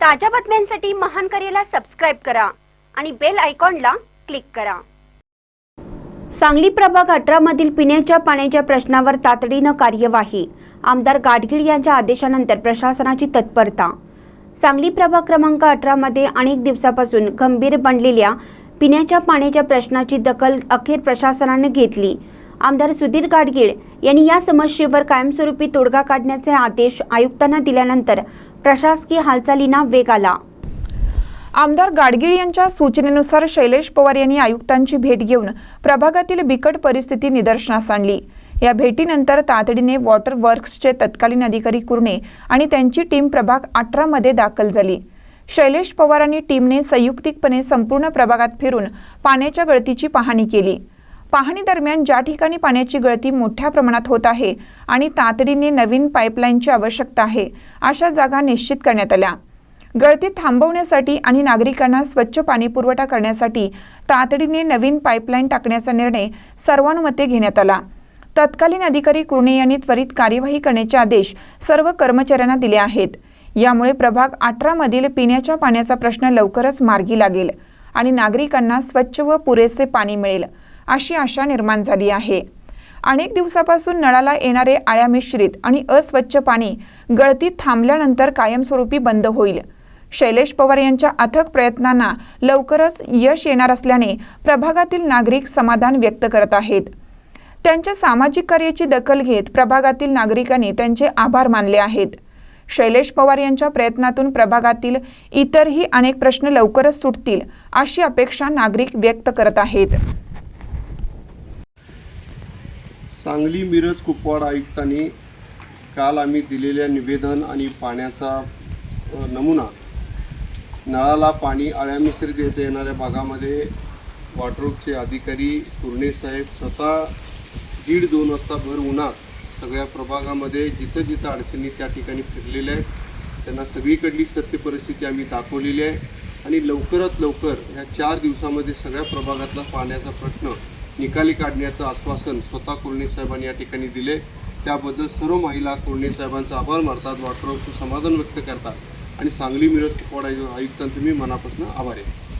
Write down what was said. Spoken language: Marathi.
ताज्या बातम्यांसाठी महान करेला सबस्क्राईब करा आणि बेल आयकॉनला क्लिक करा. सांगली प्रभाग अठरा मधील पिण्याच्या पाण्याच्या प्रश्नावर तातडीनं कार्यवाही. आमदार गाडगीळ यांच्या आदेशानंतर प्रशासनाची तत्परता. सांगली प्रभाग क्रमांक अठरा मध्ये अनेक दिवसापासून गंभीर बनलेल्या पिण्याच्या पाण्याच्या प्रश्नाची दखल अखेर प्रशासनाने घेतली. आमदार सुधीर गाडगीळ यांनी या समस्येवर कायमस्वरूपी तोडगा काढण्याचे आदेश आयुक्तांना दिल्यानंतर प्रशासकीय हालचालींना वेग आला. आमदार गाडगीळ यांच्या सूचनेनुसार शैलेश पवार यांनी आयुक्तांची भेट घेऊन प्रभागातील बिकट परिस्थिती निदर्शनास आणली. या भेटीनंतर तातडीने वॉटर वर्क्सचे तत्कालीन अधिकारी कुर्णे आणि त्यांची टीम प्रभाग अठरामध्ये दाखल झाली. शैलेश पवार आणि टीमने संयुक्तिकपणे संपूर्ण प्रभागात फिरून पाण्याच्या गळतीची पाहणी केली. पाहणी दरम्यान ज्या ठिकाणी पाण्याची गळती मोठ्या प्रमाणात होत आहे आणि तातडीने नवीन पाईपलाईनची आवश्यकता आहे अशा जागा निश्चित करण्यात आल्या. गळती थांबवण्यासाठी आणि नागरिकांना स्वच्छ पाणी पुरवठा करण्यासाठी तातडीने नवीन पाईपलाईन टाकण्याचा निर्णय सर्वानुमते घेण्यात आला. तत्कालीन अधिकारी कुर्णे यांनी त्वरित कार्यवाही करण्याचे आदेश सर्व कर्मचाऱ्यांना दिले आहेत. यामुळे प्रभाग अठरामधील पिण्याच्या पाण्याचा प्रश्न लवकरच मार्गी लागेल आणि नागरिकांना स्वच्छ व पुरेसे पाणी मिळेल. अशी आशा निर्माण झाली आहे. अनेक दिवसापासून नळाला येणारे आळ्या मिश्रित आणि अस्वच्छ पाणी गळती थांबल्यानंतर कायमस्वरूपी बंद होईल. शैलेश पवार यांच्या अथक प्रयत्नांना लवकरच यश येणार असल्याने प्रभागातील नागरिक समाधान व्यक्त करत आहेत. त्यांच्या सामाजिक कार्याची दखल घेत प्रभागातील नागरिकांनी त्यांचे आभार मानले आहेत. शैलेश पवार यांच्या प्रयत्नातून प्रभागातील इतरही अनेक प्रश्न लवकरच सुटतील अशी अपेक्षा नागरिक व्यक्त करत आहेत. सांगली मिरज कुपवाड आयुक्तांनी काल आम्ही दिलेल्या निवेदन आणि पाण्याचा नमुना नळाला पाणी आळ्या मिश्रित येथे येणाऱ्या भागामध्ये वॉटरवर्कचे अधिकारी साहेब स्वतः दीड दोन वाजता भर उन्हात सगळ्या प्रभागामध्ये जिथं जिथं अडचणी त्या ठिकाणी फिरलेल्या आहेत त्यांना सगळीकडली सत्य परिस्थिती आम्ही दाखवलेली आहे आणि लवकरात लवकर ह्या चार दिवसामध्ये सगळ्या प्रभागातला पाण्याचा प्रश्न निकाली काढण्याचं आश्वासन स्वतः कुर्णे साहेबांनी या ठिकाणी दिले. त्याबद्दल सर्व महिला कुर्णे साहेबांचा आभार मानतात वॉटरवर्कचं समाधान व्यक्त करतात. आणि सांगली मिरज कुपवाडा आयुक्तांचं मी मनापासून आभार आहे.